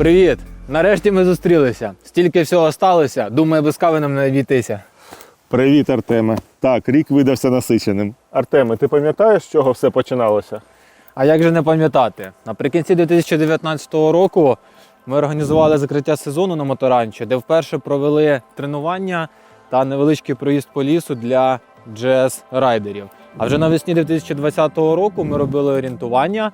Привіт! Нарешті ми зустрілися. Стільки всього сталося. Думаю, без кави нам не обійтися. Привіт, Артеме. Так, рік видався насиченим. Артеме, ти пам'ятаєш, з чого все починалося? А як же не пам'ятати? Наприкінці 2019 року ми організували закриття сезону на моторанчо, де вперше провели тренування та невеличкий проїзд по лісу для GS-райдерів. А вже навесні 2020 року ми робили орієнтування,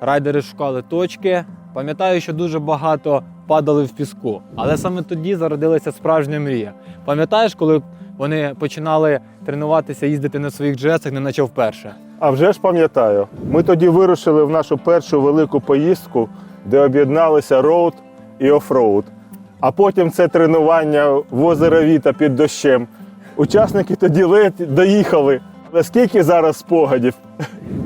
райдери шукали точки. Пам'ятаю, що дуже багато падали в піску, але саме тоді зародилася справжня мрія. Пам'ятаєш, коли вони починали тренуватися, їздити на своїх джесах, не наче вперше? А вже ж пам'ятаю, ми тоді вирушили в нашу першу велику поїздку, де об'єдналися роуд і офроуд. А потім це тренування в озеро Віта під дощем. Учасники тоді ледь доїхали. Але скільки зараз спогадів?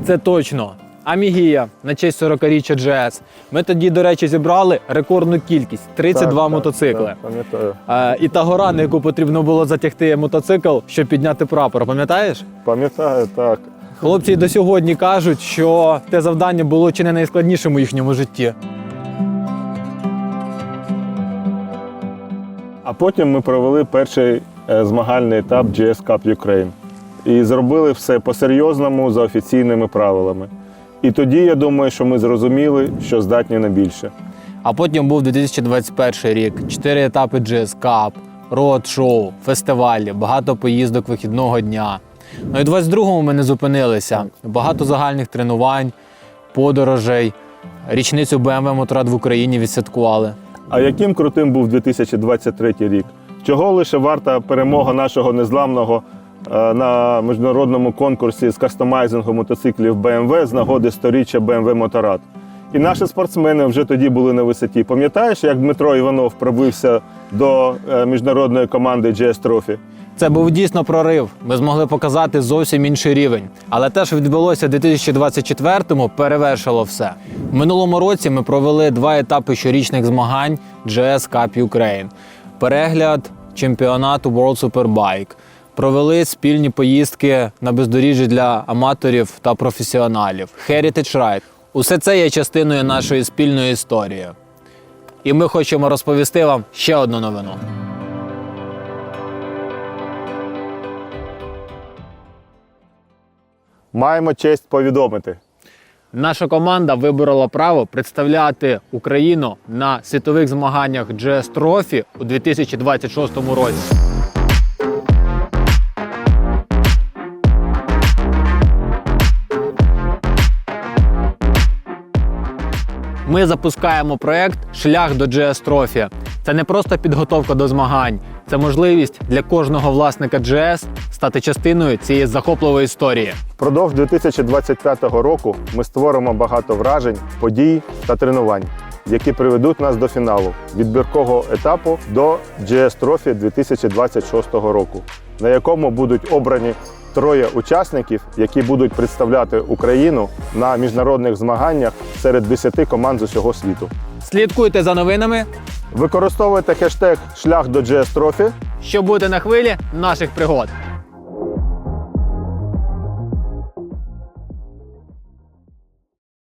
Це точно. Амігія на честь 40-річчя GS. Ми тоді, до речі, зібрали рекордну кількість 32 Так, мотоцикли. Так, пам'ятаю. Е, і та гора, на яку потрібно було затягти мотоцикл, щоб підняти прапор, пам'ятаєш? Пам'ятаю, так. Хлопці до сьогодні кажуть, що те завдання було чи не найскладнішим у їхньому житті. А потім ми провели перший е, змагальний етап GS Cup Ukraine. І зробили все по-серйозному за офіційними правилами. І тоді я думаю, що ми зрозуміли, що здатні на більше. А потім був 2021 рік, чотири етапи GS Cup, роад-шоу, фестивалі, багато поїздок вихідного дня. Ну і в 22-му ми не зупинилися. Багато загальних тренувань, подорожей, річницю BMW Моторад в Україні відсвяткували. А яким крутим був 2023 рік? Чого лише варта перемога нашого незламного на міжнародному конкурсі з кастомайзингу мотоциклів BMW з нагоди сторіччя BMW Моторад. І наші спортсмени вже тоді були на висоті. Пам'ятаєш, як Дмитро Іванов пробився до е, міжнародної команди GS Trophy? Це був дійсно прорив. Ми змогли показати зовсім інший рівень. Але те, що відбулося в 2024-му, перевершило все. В минулому році ми провели два етапи щорічних змагань GS Cup Ukraine. Перегляд чемпіонату World Superbike. Провели спільні поїздки на бездоріжжі для аматорів та професіоналів. Heritage Ride. Усе це є частиною нашої спільної історії. І ми хочемо розповісти вам ще одну новину. Маємо честь повідомити. Наша команда виборола право представляти Україну на світових змаганнях GS Trophy у 2026 році. Ми запускаємо проект Шлях до GS Trophy. Це не просто підготовка до змагань, це можливість для кожного власника GS стати частиною цієї захопливої історії. Впродовж 2025 року ми створимо багато вражень, подій та тренувань, які приведуть нас до фіналу відбіркового етапу до GS Trophy 2026 року, на якому будуть обрані троє учасників, які будуть представляти Україну на міжнародних змаганнях серед 10 команд з усього світу. Слідкуйте за новинами, Використовуйте хештег шлях до GS Trophy щоб бути на хвилі наших пригод.